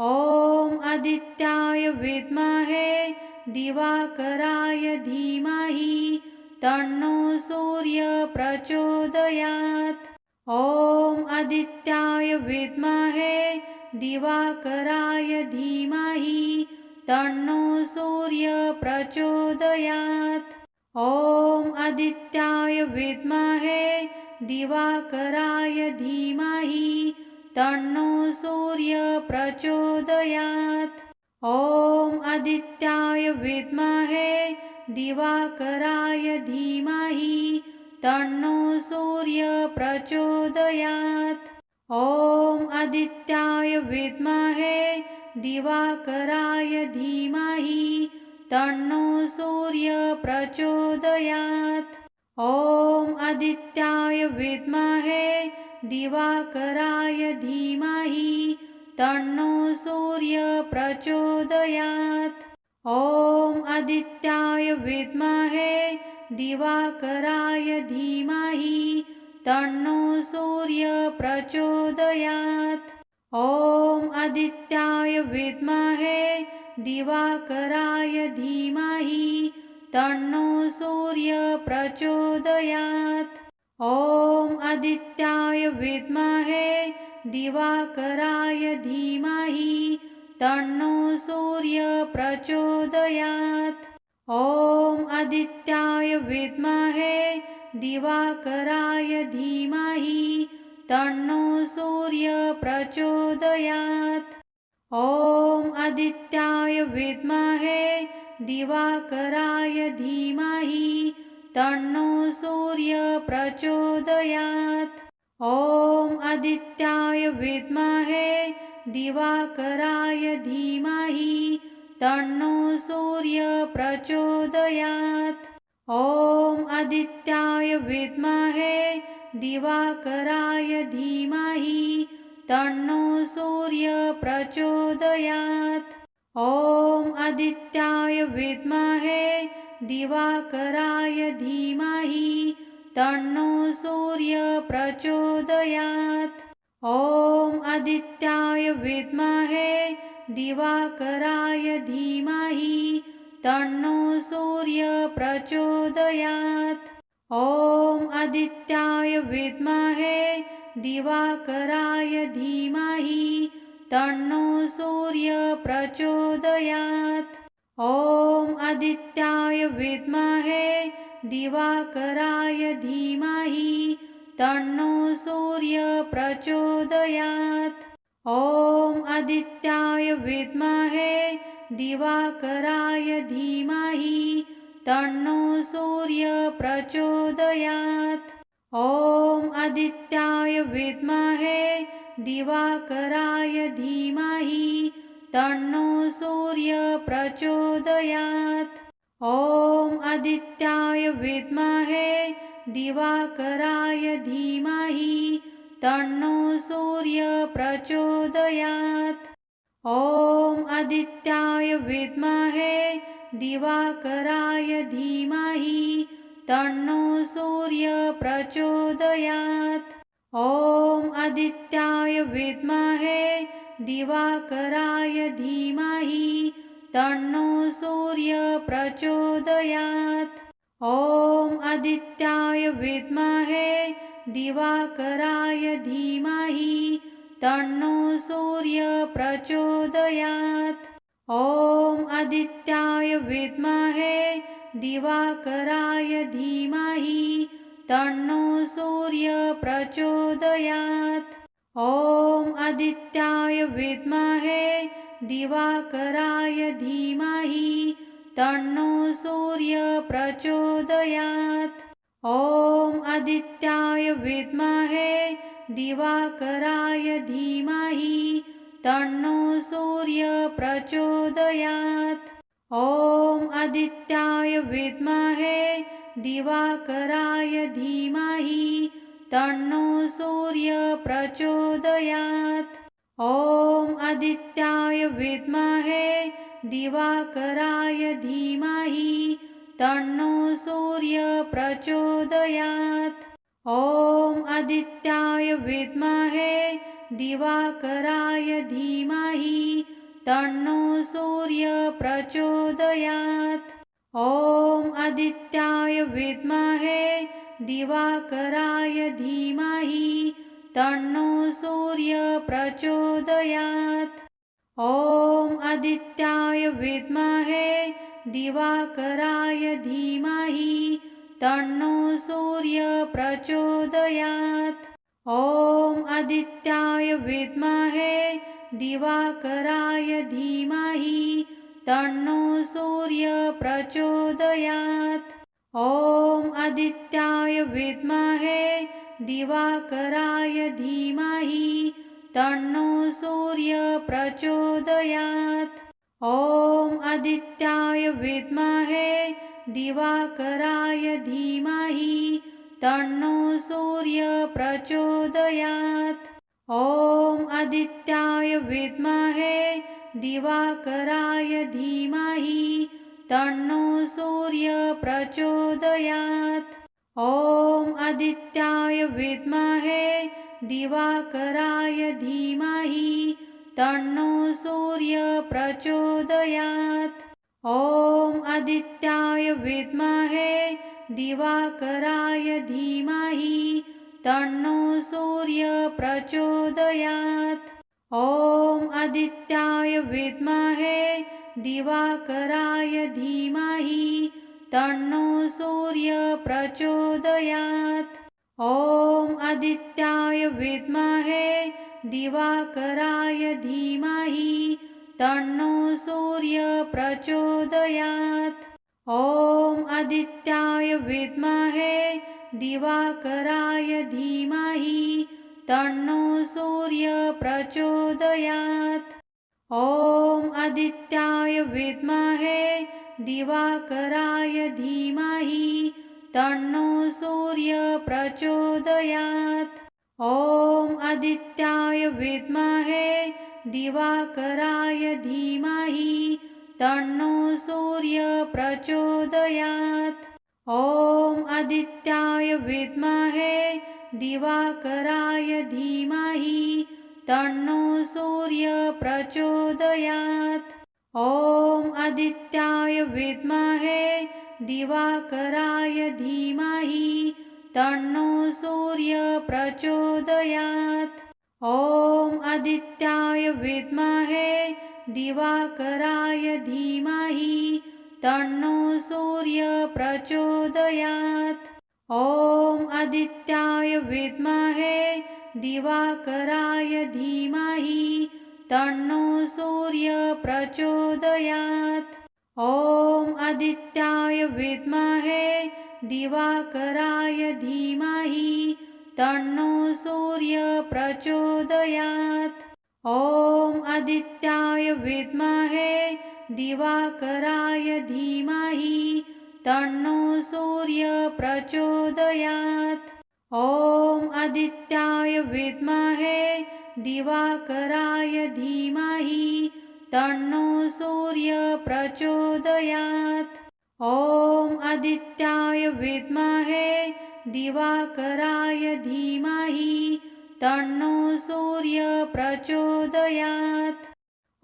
ॐ आदित्याय विद्महे दिवाकराय धीमहि तन्नो सूर्य प्रचोदयात्। ॐ आदित्याय विद्महे दिवाकराय धीमहि तन्नो सूर्य प्रचोदयात्। ॐ आदित्याय विद्महे दिवाकराय धीमहि तन्नो सूर्य प्रचोदयात्। ॐ आदित्याय विद्महे दिवाकराय धीमहि तन्नो सूर्य प्रचोदयात्। ॐ आदित्याय विद्महे दिवाकराय धीमहि तन्नो सूर्य प्रचोदयात्। ॐ आदित्याय विद्महे दिवाकराय धीमहि तन्नो सूर्य प्रचोदयात्। ॐ आदित्याय विद्महे दिवाकराय धीमहि तन्नो सूर्य प्रचोदयात्। ॐ आदित्याय विद्महे दिवाकराय धीमहि तन्नो सूर्य प्रचोदयात्। ॐ आदित्याय विद्महे दिवाकराय धीमहि तन्नो सूर्य प्रचोदयात्। ॐ आदित्याय विद्महे दिवाकराय धीमहि तन्नो सूर्य प्रचोदयात्। ॐ आदित्याय विद्महे दिवाकराय धीमहि तन्नो सूर्य प्रचोदयात्। ॐ आदित्याय विद्महे दिवाकराय धीमहि तन्नो सूर्य प्रचोदयात्। ॐ आदित्याय विद्महे दिवाकराय धीमहि तन्नो सूर्य प्रचोदयात्। ॐ आदित्याय विद्महे दिवाकराय धीमहि तन्नो सूर्य प्रचोदयात्। ॐ आदित्याय विद्महे दिवाकराय धीमहि तन्नो सूर्य प्रचोदयात्। ॐ आदित्याय विद्महे दिवाकराय धीमहि तन्नो सूर्य प्रचोदयात्। ॐ आदित्याय विद्महे दिवाकराय धीमहि तन्नो सूर्य प्रचोदयात्। ॐ आदित्याय विद्महे दिवाकराय धीमहि तन्नो सूर्य प्रचोदयात्। ॐ आदित्याय विद्महे दिवाकराय धीमहि तन्नो सूर्य प्रचोदयात। ॐ आदित्याय विद्महे दिवाकराय धीमहि तन्नो सूर्य प्रचोदयात। ॐ आदित्याय विद्महे दिवाकराय धीमहि तन्नो सूर्य प्रचोदयात। ॐ आदित्याय विद्महे दिवाकराय धीमहि तन्नो सूर्य प्रचोदयात्. ॐ आदित्याय विद्महे दिवाकराय धीमहि तन्नो सूर्य प्रचोदयात्. ॐ आदित्याय विद्महे दिवाकराय धीमहि तन्नो सूर्य प्रचोदयात्. ॐ आदित्याय विद्महे दिवाकराय धीमहि तन्नो सूर्य प्रचोदयात्। ॐ आदित्याय विद्महे दिवाकराय धीमहि तन्नो सूर्य प्रचोदयात्। ॐ आदित्याय विद्महे दिवाकराय धीमहि तन्नो सूर्य प्रचोदयात्। ॐ आदित्याय विद्महे दिवाकराय धीमहि तन्नो सूर्य प्रचोदयात्। ॐ आदित्याय विद्महे दिवाकराय धीमहि तन्नो सूर्य प्रचोदयात्। ॐ आदित्याय विद्महे दिवाकराय धीमहि तन्नो सूर्य प्रचोदयात्. ॐ आदित्याय विद्महे दिवाकराय धीमहि तन्नो सूर्य प्रचोदयात्. ॐ आदित्याय विद्महे दिवाकराय धीमहि तन्नो सूर्य प्रचोदयात्. ॐ आदित्याय विद्महे दिवाकराय धीमहि तन्नो सूर्य प्रचोदयात्। ॐ आदित्याय विद्महे दिवाकराय धीमहि तन्नो सूर्य प्रचोदयात्। ॐ आदित्याय विद्महे दिवाकराय धीमहि तन्नो सूर्य प्रचोदयात्। ॐ आदित्याय विद्महे दिवाकराय धीमहि तन्नो सूर्य प्रचोदयात्। ॐ आदित्याय विद्महे दिवाकराय धीमहि तन्नो सूर्य प्रचोदयात्। ॐ आदित्याय विद्महे दिवाकराय धीमहि तन्नो सूर्य प्रचोदयात्. ॐ आदित्याय विद्महे दिवाकराय धीमहि तन्नो सूर्य प्रचोदयात्. ॐ आदित्याय विद्महे दिवाकराय धीमहि तन्नो सूर्य प्रचोदयात्. ॐ आदित्याय विद्महे दिवाकराय धीमहि तन्नो सूर्य प्रचोदयात्। ॐ आदित्याय विद्महे दिवाकराय धीमहि तन्नो सूर्य प्रचोदयात्। ॐ आदित्याय विद्महे दिवाकराय धीमहि तन्नो सूर्य प्रचोदयात्। ॐ आदित्याय विद्महे दिवाकराय धीमहि तन्नो सूर्य प्रचोदयात्। ॐ आदित्याय विद्महे दिवाकराय धीमहि तन्नो सूर्य प्रचोदयात्। ॐ आदित्याय विद्महे दिवाकराय धीमहि तन्नो सूर्य प्रचोदयात्। ॐ आदित्याय विद्महे दिवाकराय धीमहि तन्नो सूर्य प्रचोदयात्। ॐ आदित्याय विद्महे दिवाकराय धीमहि तन्नो सूर्य प्रचोदयात्। ॐ आदित्याय विद्महे दिवाकराय धीमहि तन्नो सूर्य प्रचोदयात्। ॐ आदित्याय विद्महे दिवाकराय धीमहि तन्नो सूर्य प्रचोदयात्।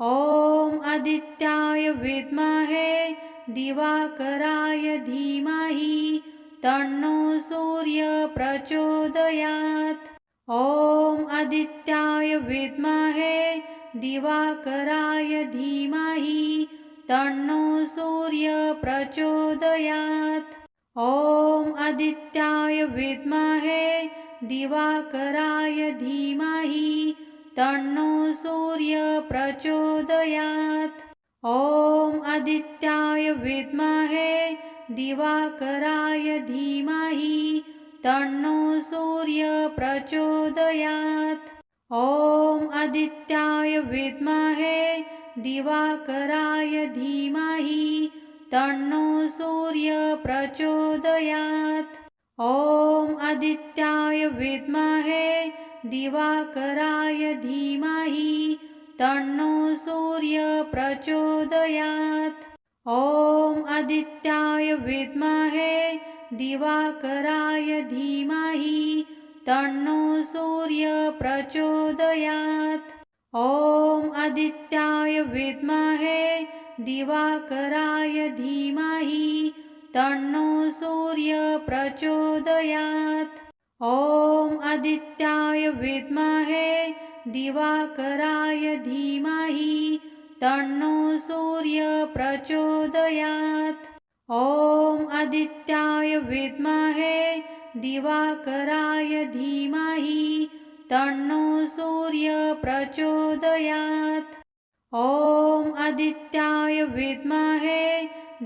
ॐ आदित्याय विद्महे दिवाकराय धीमहि तन्नो सूर्य प्रचोदयात्। ॐ आदित्याय विद्महे दिवाकराय धीमहि तन्नो सूर्य प्रचोदयात्। ॐ आदित्याय विद्महे दिवाकराय धीमहि तन्नो सूर्य प्रचोदयात्। ॐ आदित्याय विद्महे दिवाकराय धीमहि तन्नो सूर्य प्रचोदयात्। ॐ आदित्याय विद्महे दिवाकराय धीमहि तन्नो सूर्य प्रचोदयात्। ॐ आदित्याय विद्महे दिवाकराय धीमहि तन्नो सूर्य प्रचोदयात्। ॐ आदित्याय विद्महे दिवाकराय धीमहि तन्नो सूर्य प्रचोदयात्। ॐ आदित्याय विद्महे दिवाकराय धीमहि तन्नो सूर्य प्रचोदयात्। ॐ आदित्याय विद्महे दिवाकराय धीमहि तन्नो सूर्य प्रचोदयात्। ॐ आदित्याय विद्महे दिवाकराय धीमहि तन्नो सूर्य प्रचोदयात्। ॐ आदित्याय विद्महे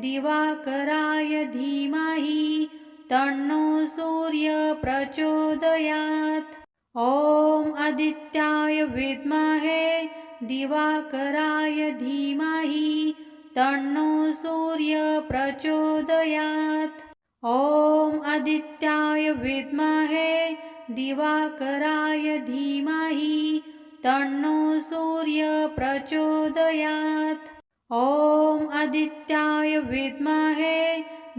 दिवाकराय धीमहि तन्नो सूर्य प्रचोदयात्। ॐ आदित्याय विद्महे दिवाकराय धीमहि तन्नो सूर्य प्रचोदयात्। ॐ आदित्याय विद्महे दिवाकराय धीमहि तन्नो सूर्य प्रचोदयात्। ॐ आदित्याय विद्महे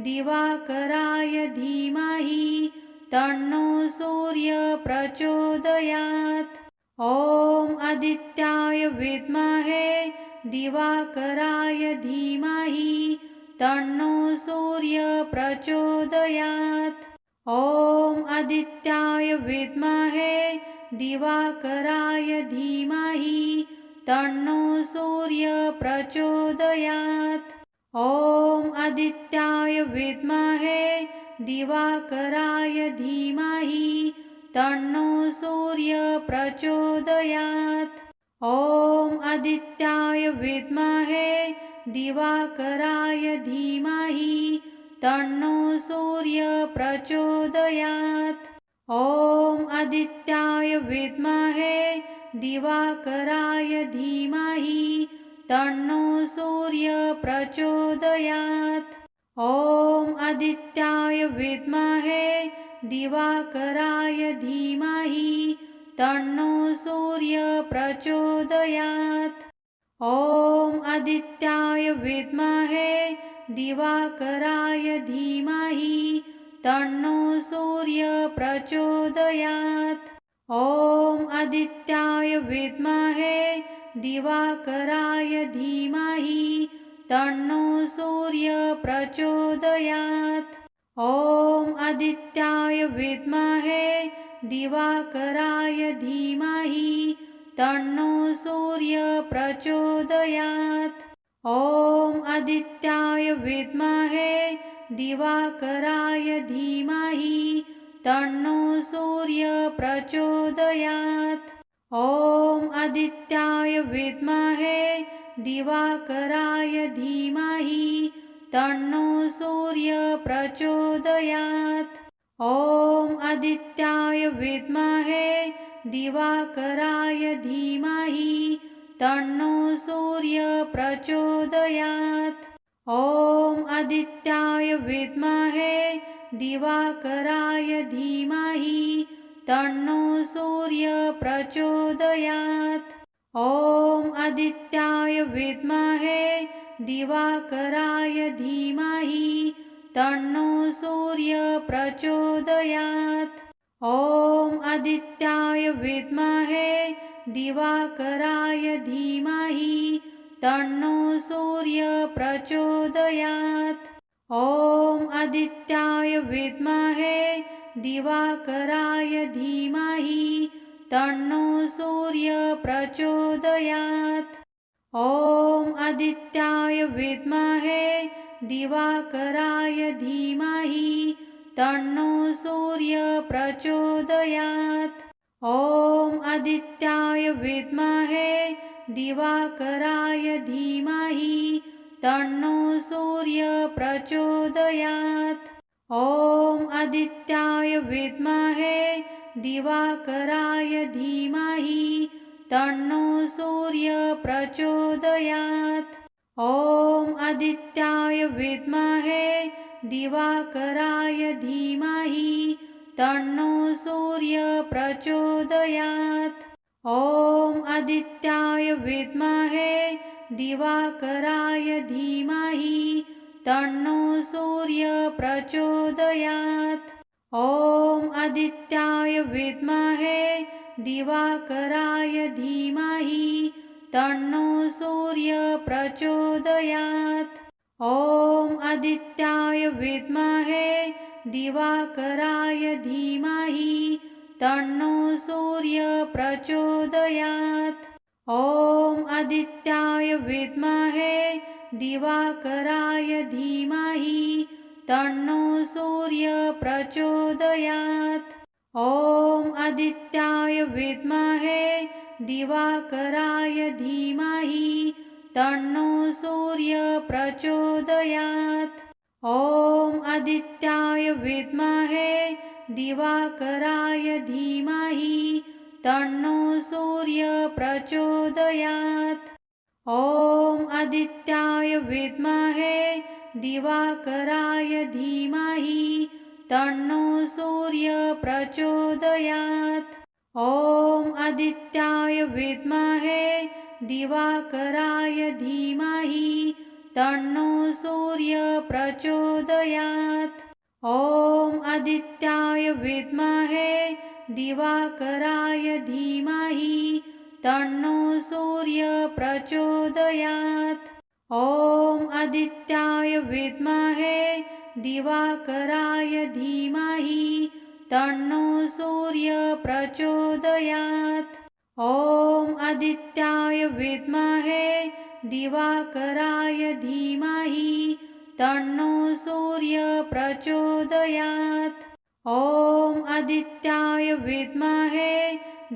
दिवाकराय धीमहि तन्नो सूर्य प्रचोदयात्। ॐ आदित्याय विद्महे दिवाकराय धीमहि तन्नो सूर्य प्रचोदयात्। ॐ आदित्याय विद्महे दिवाकराय धीमहि तन्नो सूर्य प्रचोदयात्। ॐ आदित्याय विद्महे दिवाकराय धीमहि तन्नो सूर्य प्रचोदयात। ॐ आदित्याय विद्महे दिवाकराय धीमहि तन्नो सूर्य प्रचोदयात। ॐ आदित्याय विद्महे दिवाकराय धीमहि तन्नो सूर्य प्रचोदयात। ॐ आदित्याय विद्महे दिवाकराय धीमहि तन्नो सूर्य प्रचोदयात्। ॐ आदित्याय विद्महे दिवाकराय धीमहि तन्नो सूर्य प्रचोदयात्। ॐ आदित्याय विद्महे दिवाकराय धीमहि तन्नो सूर्य प्रचोदयात्। ॐ आदित्याय विद्महे दिवाकराय धीमहि तन्नो सूर्य प्रचोदयात्। ॐ आदित्याय विद्महे दिवाकराय धीमहि तन्नो सूर्य प्रचोदयात्। ॐ आदित्याय विद्महे दिवाकराय धीमहि तन्नो सूर्य प्रचोदयात्। ॐ आदित्याय विद्महे दिवाकराय धीमहि तन्नो सूर्य प्रचोदयात्। ॐ आदित्याय विद्महे दिवाकराय धीमहि तन्नो सूर्य प्रचोदयात्। ॐ आदित्याय विद्महे दिवाकराय धीमहि तन्नो सूर्य प्रचोदयात्। ॐ आदित्याय विद्महे दिवाकराय धीमहि तन्नो सूर्य प्रचोदयात्। ॐ आदित्याय विद्महे दिवाकराय धीमहि तन्नो सूर्य प्रचोदयात्। ॐ आदित्याय विद्महे दिवाकराय धीमहि तन्नो सूर्य प्रचोदयात्। ॐ आदित्याय विद्महे दिवाकराय धीमहि तन्नो सूर्य प्रचोदयात्। ॐ आदित्याय विद्महे दिवाकराय धीमहि तन्नो सूर्य प्रचोदयात्। ॐ आदित्याय विद्महे दिवाकराय धीमहि तन्नो सूर्य प्रचोदयात्। ॐ आदित्याय विद्महे दिवाकराय धीमहि तन्नो सूर्य प्रचोदयात्। ॐ आदित्याय विद्महे दिवाकराय धीमहि तन्नो सूर्य प्रचोदयात्। ॐ आदित्याय विद्महे दिवाकराय धीमहि तन्नो सूर्य प्रचोदयात्। ॐ आदित्याय विद्महे दिवाकराय धीमहि तन्नो सूर्य प्रचोदयात्। ॐ आदित्याय विद्महे दिवाकराय धीमहि तन्नो सूर्य प्रचोदयात्। ॐ आदित्याय विद्महे दिवाकराय धीमहि तन्नो सूर्य प्रचोदयात्। ॐ आदित्याय विद्महे दिवाकराय धीमहि तन्नो सूर्य प्रचोदयात्। ॐ आदित्याय विद्महे दिवाकराय धीमहि तन्नो सूर्य प्रचोदयात्। ॐ आदित्याय विद्महे दिवाकराय धीमहि तन्नो सूर्य प्रचोदयात्। ॐ आदित्याय विद्महे दिवाकराय धीमहि तन्नो सूर्य प्रचोदयात्। ॐ आदित्याय विद्महे दिवाकराय धीमहि तन्नो सूर्य प्रचोदयात्। ॐ आदित्याय विद्महे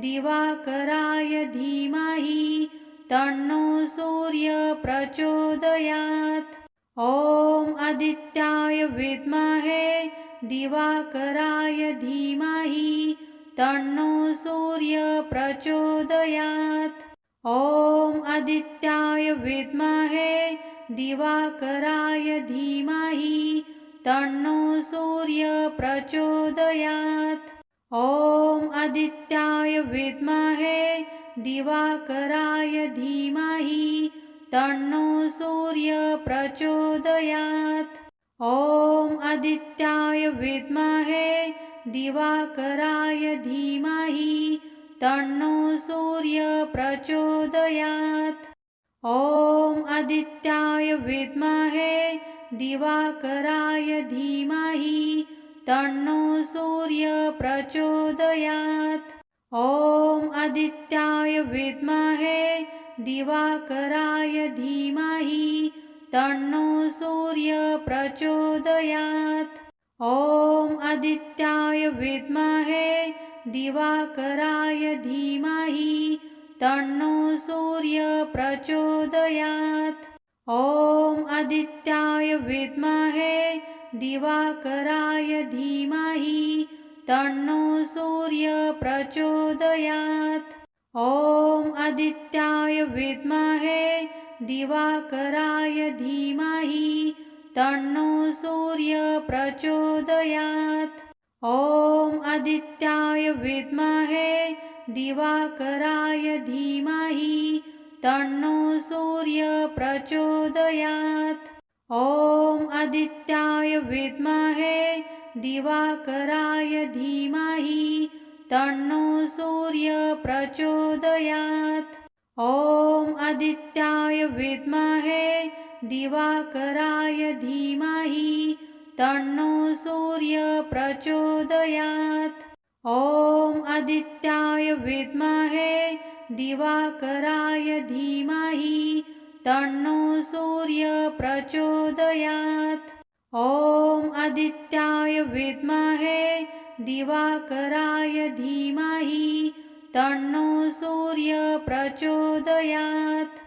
दिवाकराय धीमहि तन्नो सूर्य प्रचोदयात्। ॐ आदित्याय विद्महे दिवाकराय धीमहि तन्नो सूर्य प्रचोदयात्. ॐ आदित्याय विद्महे दिवाकराय धीमहि तन्नो सूर्य प्रचोदयात्. ॐ आदित्याय विद्महे दिवाकराय धीमहि तन्नो सूर्य प्रचोदयात्। ॐ आदित्याय विद्महे दिवाकराय धीमहि तन्नो सूर्य प्रचोदयात्। ॐ आदित्याय विद्महे दिवाकराय धीमहि तन्नो सूर्य प्रचोदयात्। ॐ आदित्याय विद्महे दिवाकराय धीमहि तन्नो सूर्य प्रचोदयात्। ॐ आदित्याय विद्महे दिवाकराय धीमहि तन्नो सूर्य प्रचोदयात्। ॐ आदित्याय विद्महे दिवाकराय धीमहि तन्नो सूर्य प्रचोदयात्। ॐ आदित्याय विद्महे दिवाकराय धीमहि तन्नो सूर्य प्रचोदयात्। ॐ आदित्याय विद्महे दिवाकराय धीमहि तन्नो सूर्य प्रचोदयात्। ॐ आदित्याय विद्महे दिवाकराय धीमहि तन्नो सूर्य प्रचोदयात्। ॐ आदित्याय विद्महे दिवाकराय धीमहि तन्नो सूर्य प्रचोदयात्। ॐ आदित्याय विद्महे दिवाकराय धीमहि तन्नो सूर्य प्रचोदयात्। ॐ आदित्याय विद्महे दिवाकराय धीमहि तन्नो सूर्य प्रचोदयात्।